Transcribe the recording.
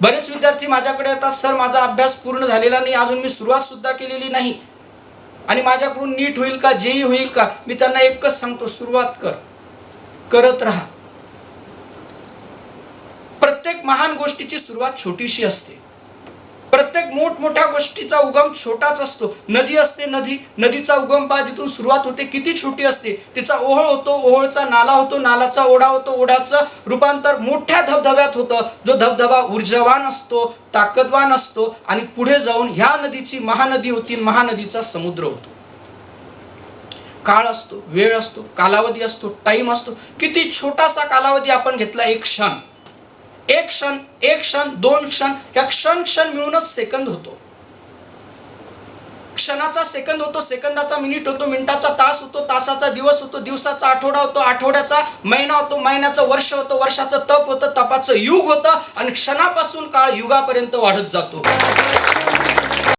बरेच विद्यार्थी माझ्याकडे येतात सर माझा अभ्यास पूर्ण झालेला नाही अजून मी सुरुवात सुद्धा केलेली नाही. आणि माझ्याकडून नीट होईल का जेई होईल का मी त्यांना एकच सांगतो सुरुवात कर. करत राहा. प्रत्येक महान गोष्टीची सुरुवात छोटीशी असते. मोठमोठ्या गोष्टीचा उगम छोटाच असतो. नदी असते नदी नदीचा उगम पहा जिथून सुरुवात होते किती छोटी असते. तिचा ओहळ होतो ओहळचा नाला होतो नालाचा ओढा होतो ओढाचं रूपांतर मोठ्या धबधब्यात होतं. जो धबधबा ऊर्जावान असतो ताकदवान असतो आणि पुढे जाऊन ह्या नदीची महानदी होती महानदीचा समुद्र होतो. काळ असतो वेळ असतो कालावधी असतो टाइम असतो. किती छोटासा कालावधी आपण घेतला एक क्षण. क्षण एक क्षण दोन क्षण या क्षण क्षण मिळूनच सेकंद होतो. क्षणाचा सेकंद होतो सेकंदाचा मिनिट होतो मिनिटाचा तास होतो तासाचा दिवस होतो दिवसाचा आठवडा होतो आठवड्याचा महिना होतो महिन्याचं वर्ष होतं वर्षाचं तप होतं तपाचं युग होतं आणि क्षणापासून काळ युगापर्यंत वाढत जातो.